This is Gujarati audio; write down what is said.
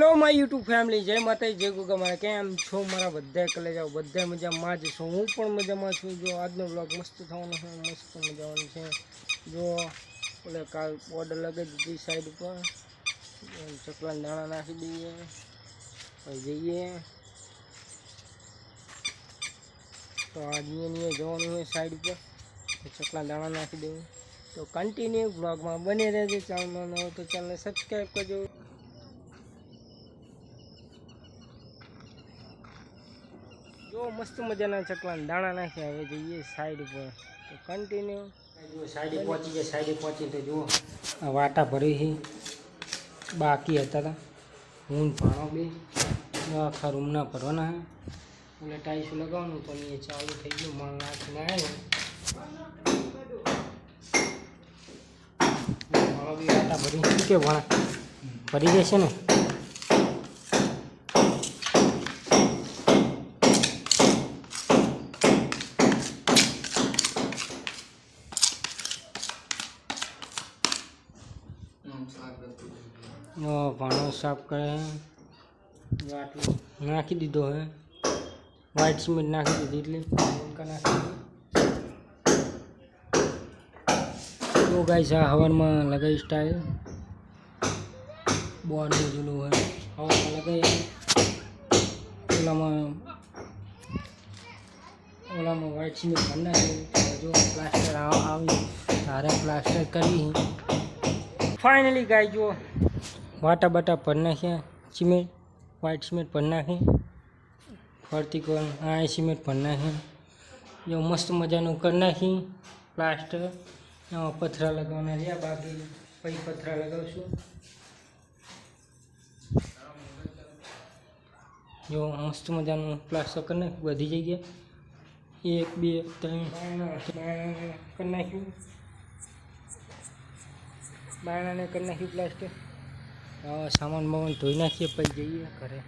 લો મા YouTube ફેમિલી જય માતાજી જગુગર કેમ છો મારા બધા કલેજો બધા મજામાં છો હું પણ મજામાં છું જો આજનો વ્લોગ મસ્ત થવાનો છે મસ્ત કને જવાનો છે જો ઓલે કાલ પોડ લગે દીધી સાઈડ પર ચકલા નાળા નાખી દીધા તો જઈએ તો આજી નિય નિય જોની હોય સાઈડ પર ચકલા નાળા નાખી દે તો કન્ટિન્યુ વ્લોગ માં બની રહેજો ચેનલ નો તો ચેનલ ને સબ્સ્ક્રાઇબ કરજો જો મસ્ત મજાના ચકલાને દાણા નાખ્યા હવે જઈએ સાઈડ ઉપર તો કન્ટિન્યુ જો સાઈડે પહોંચી જાય સાઈડે પહોંચી તો જુઓ આ વાટા ભરી છે બાકી હતા હતા હું ભાણો બી આખા રૂમના ભરવાના હે એટલે ટાઈસ લગાવવાનું પણ એ ચાલુ થઈ ગયું માલ નાખી આવ્યા ને ભાણો બી વાટા ભરી કે ભણા ભરી જશે ને भाणों साफ करे है नाखी दीदो है व्हाइट सीमेंट नाखी दीदी इतनी का गाय सा हवन में लगाई स्टाइल बोर्ड में जुलू है हवन में लगाई व्हाइट सीमेंट भरना है जो प्लास्टर आ आ सारे प्लास्टर करी फाइनली गाय जो વાટા બાટા ભરી નાખ્યા સિમેન્ટ વ્હાઇટ સિમેન્ટ ભરી નાખી ફરતી કોર આ સિમેન્ટ ભરી નાખી જો મસ્ત મજાનું કર નાખી પ્લાસ્ટર એમાં પથરા લગાવવાના રહ્યા બાકી પછી પથરા લગાવશું જો મસ્ત મજાનું પ્લાસ્ટર કરી નાખ્યું જઈ ગયા એક બે ત્રણ કરી નાખ્યું બારણાને કરી નાખ્યું પ્લાસ્ટર સામાન બામાન ધોઈ નાખીએ પછી જઈએ ઘરે